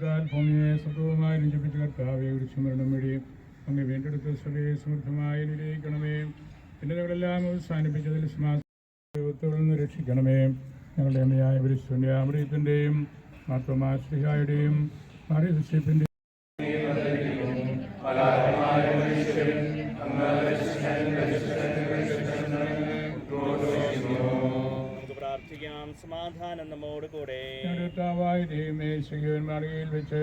അനുഗ്രഹത്താൽ ഭൂമിയെ സുഖവുമായി രഞ്ജിപ്പിച്ച കർത്താവെ ഒരു സ്മരണം വഴി അങ്ങ് വീണ്ടെടുത്ത സഭയെ സമൃദ്ധമായി അനുഗ്രഹിക്കണമേ. ചിന്തകളെല്ലാം അവസാനിപ്പിച്ചതിൽ ദൈവത്തിൽ നിന്ന് രക്ഷിക്കണമേ. ഞങ്ങളുടെ അമ്മയായ പരിശുദ്ധ അമൃതത്തിന്റെയും മാർത്തോമാശ്രിഹായുടെയും മാറിയസിപ്പിന്റെ നമുക്ക് പ്രാർത്ഥിക്കാം. സമാധാനം നമ്മോട് കൂടെ. വെച്ച്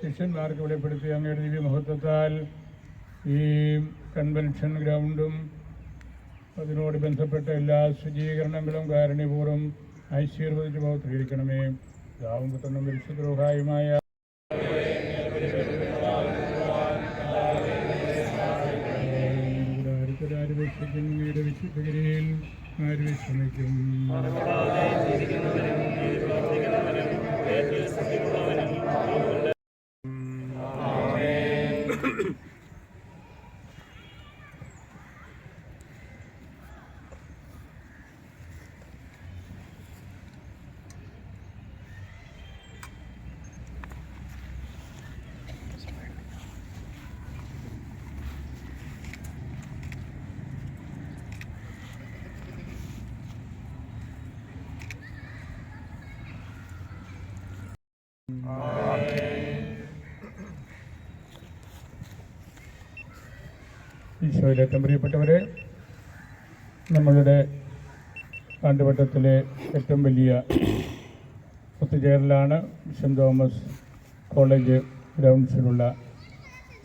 ശിഷ്യന്മാർക്ക് വെളിപ്പെടുത്തി അങ്ങയുടെ ദിവ്യ മഹത്വത്താൽ ഈ കൺവെൻഷൻ ഗ്രൗണ്ടും അതിനോട് ബന്ധപ്പെട്ട എല്ലാ ശുചീകരണങ്ങളും കാരുണ്യപൂർവം ഐശ്വര്യവദിച്ച് പ്രവർത്തിക്കണമേ ദാവും പുത്രനും വിശുദ്രോഹായുമായ വിശുദ്ധഗിരിയിൽ ആര് ശ്രമിക്കും ഈശോയിൽ ഏറ്റവും പ്രിയപ്പെട്ടവരെ നമ്മളുടെ ആണ്ടുവട്ടത്തിലെ ഏറ്റവും വലിയ ഒത്തുചേരലാണ് സെന്റ് തോമസ് കോളേജ് ഗ്രൗണ്ട്സിലുള്ള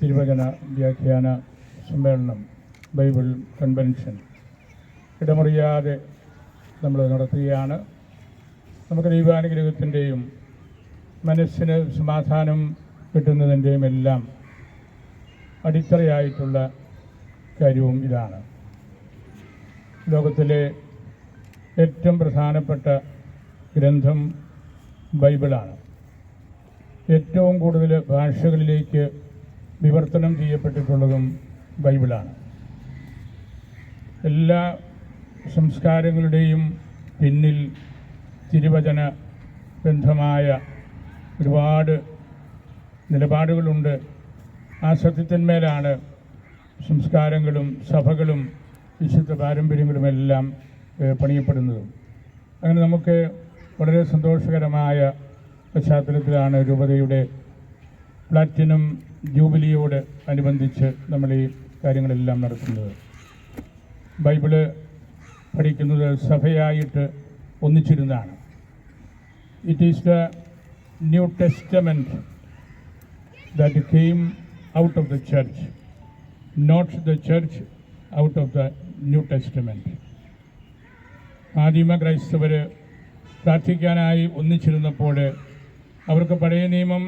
തിരുവചന വ്യാഖ്യാന സമ്മേളനം ബൈബിൾ കൺവെൻഷൻ. ഇടമുറിയാതെ നമ്മൾ നടത്തുകയാണ്. നമുക്ക് ദൈവാനുഗ്രഹത്തിന്റെയും മനസ്സിന് സമാധാനം കിട്ടുന്നതിന്റെയും എല്ലാം അടിത്തറയായിട്ടുള്ള കാര്യവും ഇതാണ്. ലോകത്തിലെ ഏറ്റവും പ്രധാനപ്പെട്ട ഗ്രന്ഥം ബൈബിളാണ്. ഏറ്റവും കൂടുതൽ ഭാഷകളിലേക്ക് വിവർത്തനം ചെയ്യപ്പെട്ടിട്ടുള്ളതും ബൈബിളാണ്. എല്ലാ സംസ്കാരങ്ങളുടെയും പിന്നിൽ തിരുവചന ബന്ധമായ ഒരുപാട് നിലപാടുകളുണ്ട്. ആ സത്യത്തിന്മേലാണ് സംസ്കാരങ്ങളും സഭകളും വിശുദ്ധ പാരമ്പര്യങ്ങളും എല്ലാം പണിയപ്പെടുന്നതും. അങ്ങനെ നമുക്ക് വളരെ സന്തോഷകരമായ പശ്ചാത്തലത്തിലാണ് രൂപതയുടെ പ്ലാറ്റിനം ജൂബിലിയോട് അനുബന്ധിച്ച് നമ്മൾ ഈ കാര്യങ്ങളെല്ലാം നടത്തുന്നത്. ബൈബിൾ പഠിക്കുന്നത് സഭയായിട്ട് ഒന്നിച്ചിരുന്നാണ് it is the new Testament that came out of the church, not the church out of the New Testament. ആദിമ ക്രൈസ്തവർ പ്രാർത്ഥിക്കാനായി ഒന്നിച്ചിരുന്നപ്പോൾ അവർക്ക് പഴയ നിയമം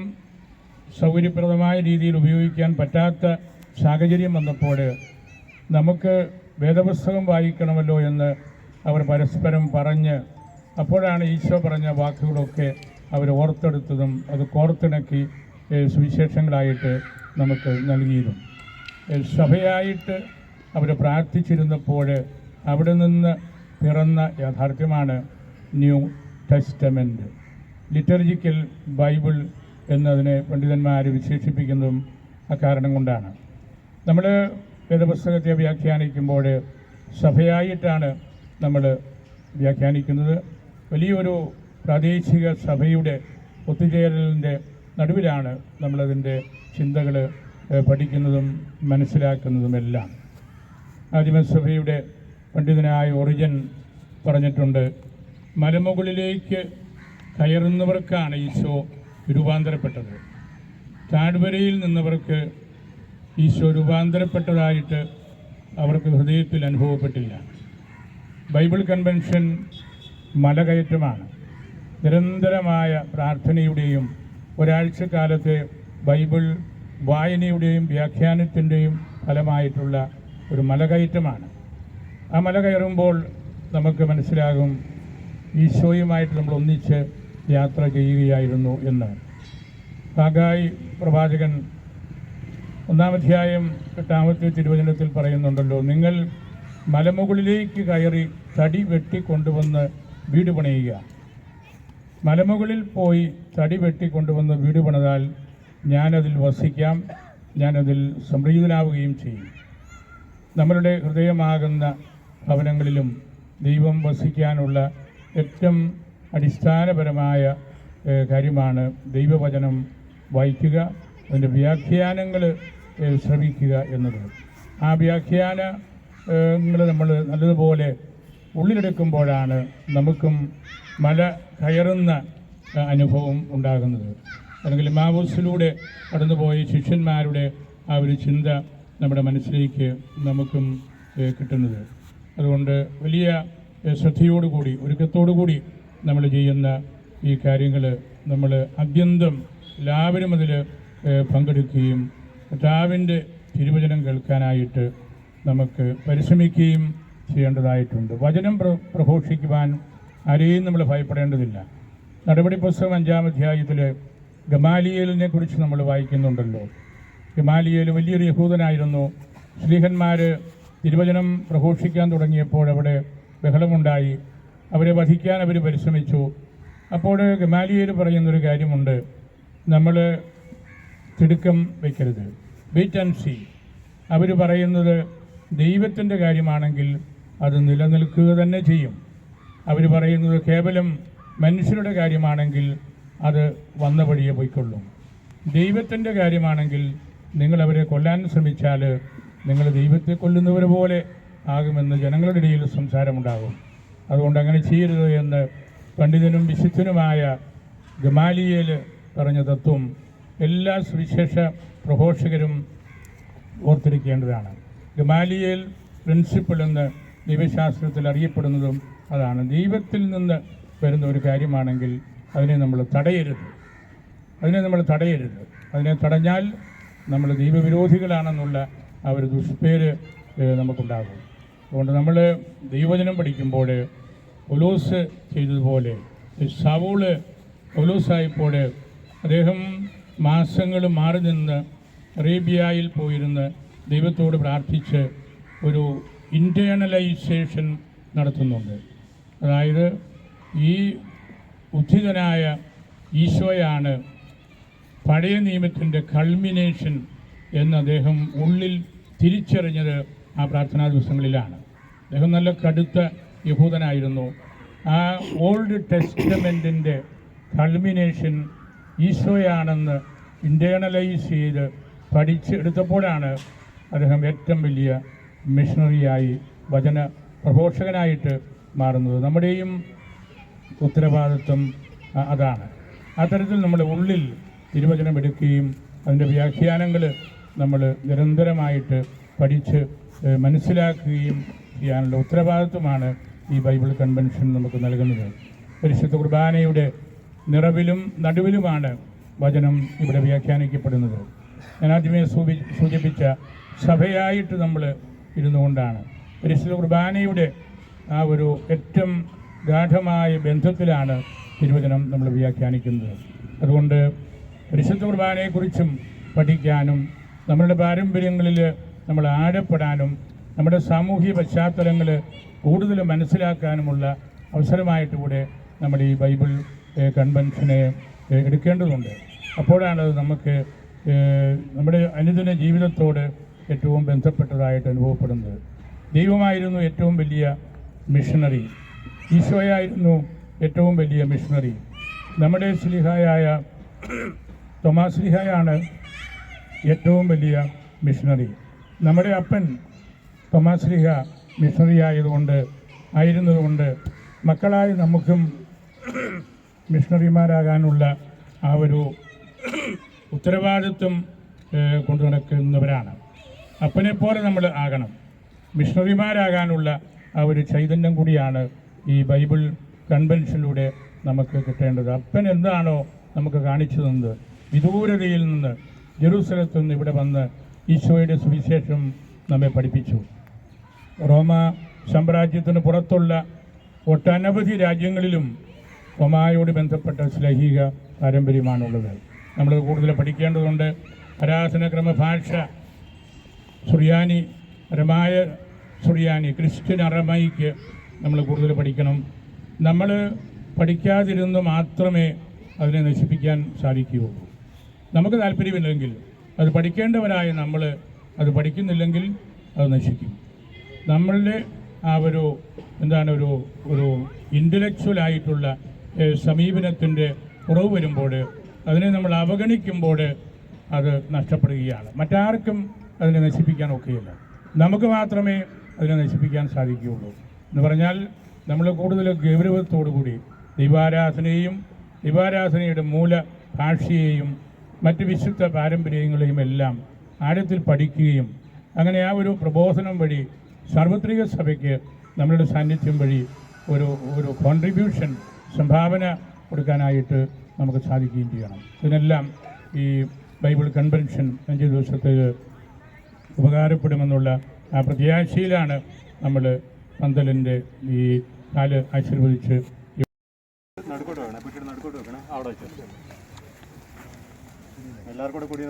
സൗകര്യപ്രദമായ രീതിയിൽ ഉപയോഗിക്കാൻ പറ്റാത്ത സാഹചര്യം വന്നപ്പോൾ നമുക്ക് വേദപുസ്തകം വായിക്കണമല്ലോ എന്ന് അവർ പരസ്പരം പറഞ്ഞ് അപ്പോഴാണ് ഈശോ പറഞ്ഞ വാക്കുകളൊക്കെ അവർ ഓർത്തെടുത്തതും അത് കോർത്തിണക്കി സുവിശേഷങ്ങളായിട്ട് നമുക്ക് നൽകിയിരുന്നു സഭയായിട്ട് അവർ പ്രാർത്ഥിച്ചിരുന്നപ്പോൾ അവിടെ നിന്ന് പിറന്ന യാഥാർത്ഥ്യമാണ് ന്യൂ ടെസ്റ്റമെന്റ് ലിറ്റർജിക്കൽ ബൈബിൾ എന്നതിനെ പണ്ഡിതന്മാർ വിശേഷിപ്പിക്കുന്നതും അക്കാരണം കൊണ്ടാണ്. നമ്മൾ വേദപുസ്തകത്തെ വ്യാഖ്യാനിക്കുമ്പോൾ സഭയായിട്ടാണ് നമ്മൾ വ്യാഖ്യാനിക്കുന്നത്. വലിയൊരു പ്രാദേശിക സഭയുടെ ഒത്തുചേരലിന്റെ നടുവിലാണ് നമ്മളതിന്റെ ചിന്തകൾ പഠിക്കുന്നതും മനസ്സിലാക്കുന്നതുമെല്ലാം ആദിമസഭയുടെ പണ്ഡിതനായ ഒറിജൻ പറഞ്ഞിട്ടുണ്ട് മലമുകളിലേക്ക് കയറുന്നവർക്കാണ് ഈശോ രൂപാന്തരപ്പെട്ടത്. താഴ്വരയിൽ നിന്നവർക്ക് ഈശോ രൂപാന്തരപ്പെട്ടതായിട്ട് അവർക്ക് ഹൃദയത്തിൽ അനുഭവപ്പെട്ടില്ല. ബൈബിൾ കൺവെൻഷൻ മലകയറ്റമാണ്. നിരന്തരമായ പ്രാർത്ഥനയുടെയും ഒരാഴ്ചക്കാലത്തെ ബൈബിൾ വായനയുടെയും വ്യാഖ്യാനത്തിന്റെയും ഫലമായിട്ടുള്ള ഒരു മലകയറ്റമാണ്. ആ മല കയറുമ്പോൾ നമുക്ക് മനസ്സിലാകും ഈശോയുമായിട്ട് നമ്മൾ ഒന്നിച്ച് യാത്ര ചെയ്യുകയായിരുന്നു എന്ന്. കാഗായി പ്രവാചകൻ ഒന്നാമധ്യായം എട്ടാമത്തെ തിരുവചനത്തിൽ പറയുന്നുണ്ടല്ലോ നിങ്ങൾ മലമുകളിലേക്ക് കയറി തടി വെട്ടി കൊണ്ടുവന്ന് വീട് പണിയുക. മലമുകളിൽ പോയി തടി വെട്ടിക്കൊണ്ടുവന്ന് വീട് പണിതാൽ ഞാനതിൽ വസിക്കാം ഞാനതിൽ സംപ്രീതനാവുകയും ചെയ്യും. നമ്മളുടെ ഹൃദയമാകുന്ന ഭവനങ്ങളിലും ദൈവം വസിക്കാനുള്ള ഏറ്റവും അടിസ്ഥാനപരമായ കാര്യമാണ് ദൈവവചനം വായിക്കുക അതിന്റെ വ്യാഖ്യാനങ്ങൾ ശ്രമിക്കുക എന്നത്. ആ വ്യാഖ്യാനങ്ങൾ നമ്മൾ നല്ലതുപോലെ ഉള്ളിലെടുക്കുമ്പോഴാണ് നമുക്കും മല കയറുന്ന അനുഭവം ഉണ്ടാകുന്നത്. അല്ലെങ്കിൽ മാവൂസിലൂടെ കടന്നുപോയ ശിഷ്യന്മാരുടെ ആ ഒരു ചിന്ത നമ്മുടെ മനസ്സിലേക്ക് നമുക്കും കിട്ടുന്നത്. അതുകൊണ്ട് വലിയ ശ്രദ്ധയോടുകൂടി ഒരുക്കത്തോടുകൂടി നമ്മൾ ചെയ്യുന്ന ഈ കാര്യങ്ങൾ നമ്മൾ അത്യന്തം എല്ലാവരും അതിൽ പങ്കെടുക്കുകയും കർത്താവിന്റെ തിരുവചനം കേൾക്കാനായിട്ട് നമുക്ക് പരിശ്രമിക്കുകയും ചെയ്യേണ്ടതായിട്ടുണ്ട്. വചനം പ്ര പ്രഘോഷിക്കുവാൻ ആരെയും നമ്മൾ ഭയപ്പെടേണ്ടതില്ല. നടപടി പുസ്തകം അഞ്ചാം അധ്യായത്തിൽ ഗമാലിയേലിനെ കുറിച്ച് നമ്മൾ വായിക്കുന്നുണ്ടല്ലോ. ഗമാലിയേൽ വലിയൊരു യഹൂദനായിരുന്നു. ശ്രീഹന്മാർ തിരുവചനം പ്രഘോഷിക്കാൻ തുടങ്ങിയപ്പോൾ അവിടെ ബഹളമുണ്ടായി. അവരെ വധിക്കാൻ അവർ പരിശ്രമിച്ചു. അപ്പോൾ ഗമാലിയേൽ പറയുന്നൊരു കാര്യമുണ്ട്. നമ്മൾ തിടുക്കം വയ്ക്കരുത് വെയിറ്റ് ആൻഡ് സി അവർ പറയുന്നത് ദൈവത്തിന്റെ കാര്യമാണെങ്കിൽ അത് നിലനിൽക്കുക തന്നെ ചെയ്യും. അവർ പറയുന്നത് കേവലം മനുഷ്യരുടെ കാര്യമാണെങ്കിൽ അത് വന്ന വഴിയെ പോയിക്കൊള്ളും. ദൈവത്തിന്റെ കാര്യമാണെങ്കിൽ നിങ്ങൾ അവരെ കൊല്ലാൻ ശ്രമിച്ചാൽ നിങ്ങൾ ദൈവത്തെ കൊല്ലുന്നവരെ പോലെ ആകുമെന്ന് ജനങ്ങളുടെ ഇടയിൽ സംസാരമുണ്ടാകും. അതുകൊണ്ട് അങ്ങനെ ചെയ്യരുത് എന്ന് പണ്ഡിതനും വിശുദ്ധനുമായ ഗമാലിയേൽ പറഞ്ഞ തത്വം എല്ലാ സുവിശേഷ പ്രഘോഷകരും ഓർത്തിരിക്കേണ്ടതാണ്. ഗമാലിയേൽ പ്രിൻസിപ്പിൾ എന്ന് ദൈവശാസ്ത്രത്തിൽ അറിയപ്പെടുന്നതും അതാണ്. ദൈവത്തിൽ നിന്ന് വരുന്ന ഒരു കാര്യമാണെങ്കിൽ അതിനെ നമ്മൾ തടയരുത്. അതിനെ നമ്മൾ തടയരുത്. അതിനെ തടഞ്ഞാൽ നമ്മൾ ദൈവവിരോധികളാണെന്നുള്ള ആ ഒരു ദുഷ്പേര് നമുക്കുണ്ടാകും. അതുകൊണ്ട് നമ്മൾ ദൈവവചനം പഠിക്കുമ്പോൾ ഒലൂസ് ചെയ്തതുപോലെ സവൂൾ ഒലൂസായപ്പോൾ അദ്ദേഹം മാസങ്ങൾ മാറി നിന്ന് അറേബ്യയിൽ പോയിരുന്ന് ദൈവത്തോട് പ്രാർത്ഥിച്ച് ഒരു ഇന്റേണലൈസേഷൻ നടത്തുന്നുണ്ട്. അതായത് ഈ ഉദ്ധിതനായ ഈശോയാണ് പഴയ നിയമത്തിന്റെ കൾമിനേഷൻ എന്ന് അദ്ദേഹം ഉള്ളിൽ തിരിച്ചറിഞ്ഞത് ആ പ്രാർത്ഥനാ ദിവസങ്ങളിലാണ്. അദ്ദേഹം നല്ല കടുത്ത യഹൂദനായിരുന്നു. ആ ഓൾഡ് ടെസ്റ്റമെന്റിന്റെ കൾമിനേഷൻ ഈശോയാണെന്ന് ഇന്റേണലൈസ് ചെയ്ത് പഠിച്ചെടുത്തപ്പോഴാണ് അദ്ദേഹം ഏറ്റവും വലിയ മിഷണറിയായി വചന പ്രഘോഷകനായിട്ട് മാറുന്നത്. നമ്മുടെയും ഉത്തരവാദിത്വം അതാണ്. അത്തരത്തിൽ നമ്മുടെ ഉള്ളിൽ തിരുവചനം എടുക്കുകയും അതിന്റെ വ്യാഖ്യാനങ്ങൾ നമ്മൾ നിരന്തരമായിട്ട് പഠിച്ച് മനസ്സിലാക്കുകയും ചെയ്യാനുള്ള ഉത്തരവാദിത്വമാണ് ഈ ബൈബിൾ കൺവെൻഷൻ നമുക്ക് നൽകുന്നത്. പരിശുദ്ധ കുർബാനയുടെ നിറവിലും നടുവിലുമാണ് വചനം ഇവിടെ വ്യാഖ്യാനിക്കപ്പെടുന്നത്. ഞാൻ ആദ്യമേ സൂചിപ്പിച്ച സഭയായിട്ട് നമ്മൾ ഇരുന്നുകൊണ്ടാണ്. പരിശുദ്ധ കുർബാനയുടെ ആ ഒരു ഏറ്റവും ഗാഠമായ ബന്ധത്തിലാണ് തിരുവചനം നമ്മൾ വ്യാഖ്യാനിക്കുന്നത്. അതുകൊണ്ട് പരിശുദ്ധ കുർബാനയെക്കുറിച്ചും പഠിക്കാനും നമ്മളുടെ പാരമ്പര്യങ്ങളിൽ നമ്മൾ ആഴപ്പെടാനും നമ്മുടെ സാമൂഹിക പശ്ചാത്തലങ്ങൾ കൂടുതൽ മനസ്സിലാക്കാനുമുള്ള അവസരമായിട്ട് കൂടെ നമ്മൾ ഈ ബൈബിൾ കൺവെൻഷനെ എടുക്കേണ്ടതുണ്ട്. അപ്പോഴാണ് നമുക്ക് നമ്മുടെ അനുദിന ജീവിതത്തോട് ഏറ്റവും ബന്ധപ്പെട്ടതായിട്ട് അനുഭവപ്പെടുന്നത്. ദൈവമായിരുന്നു ഏറ്റവും വലിയ മിഷണറി. ഈശോയായിരുന്നു ഏറ്റവും വലിയ മിഷണറി. നമ്മുടെ ശ്ലീഹായായ തോമാസ് സ്ലിഹായാണ് ഏറ്റവും വലിയ മിഷണറി. നമ്മുടെ അപ്പൻ തോമാസ് സ്ലിഹ മിഷണറി ആയതുകൊണ്ട് ആയിരുന്നതുകൊണ്ട് മക്കളായ നമുക്കും മിഷണറിമാരാകാനുള്ള ആ ഒരു ഉത്തരവാദിത്വം കൊണ്ടു നടക്കുന്നവരാണ്. അപ്പനെപ്പോലെ നമ്മൾ ആകണം. മിഷണറിമാരാകാനുള്ള ആ ഒരു ചൈതന്യം കൂടിയാണ് ഈ ബൈബിൾ കൺവെൻഷനിലൂടെ നമുക്ക് കിട്ടേണ്ടത്. അപ്പൻ എന്താണോ നമുക്ക് കാണിച്ചു തന്നത്? വിദൂരതയിൽ നിന്ന് ജെറൂസലത്തു നിന്ന് ഇവിടെ വന്ന് ഈശോയുടെ സുവിശേഷം നമ്മെ പഠിപ്പിച്ചു. റോമ സാമ്രാജ്യത്തിന് പുറത്തുള്ള ഒട്ടനവധി രാജ്യങ്ങളിലും റോമായോട് ബന്ധപ്പെട്ട ശ്ലൈഹിക പാരമ്പര്യമാണുള്ളത്. നമ്മൾ കൂടുതൽ പഠിക്കേണ്ടതുണ്ട്. ആരാധനക്രമ ഭാഷ സുറിയാനി അരമായ സുറിയാനി ക്രിസ്ത്യൻ അറമൈക്ക് നമ്മൾ കൂടുതൽ പഠിക്കണം. നമ്മൾ പഠിക്കാതിരുന്ന് മാത്രമേ അതിനെ നശിപ്പിക്കാൻ സാധിക്കുകയുള്ളൂ നമുക്ക് താല്പര്യമില്ലെങ്കിൽ അത് പഠിക്കേണ്ടവരായ നമ്മൾ അത് പഠിക്കുന്നില്ലെങ്കിൽ അത് നശിക്കും. നമ്മളുടെ ആ ഒരു എന്താണ് ഒരു ഒരു ഇന്റലക്ച്വലായിട്ടുള്ള സമീപനത്തിന്റെ കുറവ് വരുമ്പോൾ അതിനെ നമ്മൾ അവഗണിക്കുമ്പോൾ അത് നഷ്ടപ്പെടുകയാണ്. മറ്റാർക്കും അതിനെ നശിപ്പിക്കാൻ ഒക്കെയില്ല. നമുക്ക് മാത്രമേ അതിനെ നശിപ്പിക്കാൻ സാധിക്കുകയുള്ളൂ. എന്ന് പറഞ്ഞാൽ നമ്മൾ കൂടുതൽ ഗൗരവത്തോടുകൂടി ദൈവാരാധനയെയും ദൈവാരാധനയുടെ മൂല ഭാഷയെയും മറ്റ് വിശുദ്ധ പാരമ്പര്യങ്ങളെയും എല്ലാം ആഴത്തിൽ പഠിക്കുകയും അങ്ങനെ ആ ഒരു പ്രബോധനം വഴി സാർവത്രിക സഭയ്ക്ക് നമ്മളുടെ സാന്നിധ്യം വഴി ഒരു ഒരു കോൺട്രിബ്യൂഷൻ സംഭാവന കൊടുക്കാനായിട്ട് നമുക്ക് സാധിക്കുകയും ചെയ്യണം. ഇതിനെല്ലാം ഈ ബൈബിൾ കൺവെൻഷൻ അഞ്ച് ദിവസത്തേക്ക് ഉപകാരപ്പെടുമെന്നുള്ള ആ പ്രത്യാശയിലാണ് നമ്മൾ പന്തലിന്റെ ഈ കാൽ ആശീർവദിച്ച് നടുക്കോട്ട് വെക്കണം. കൂടി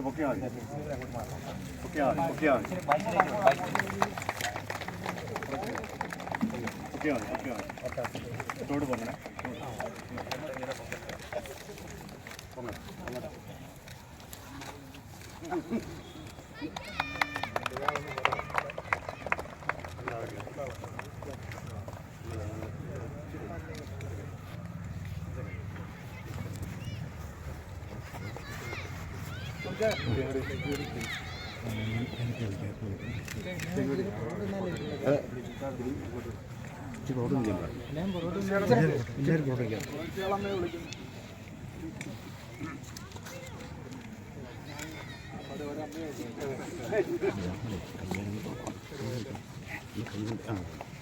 ആ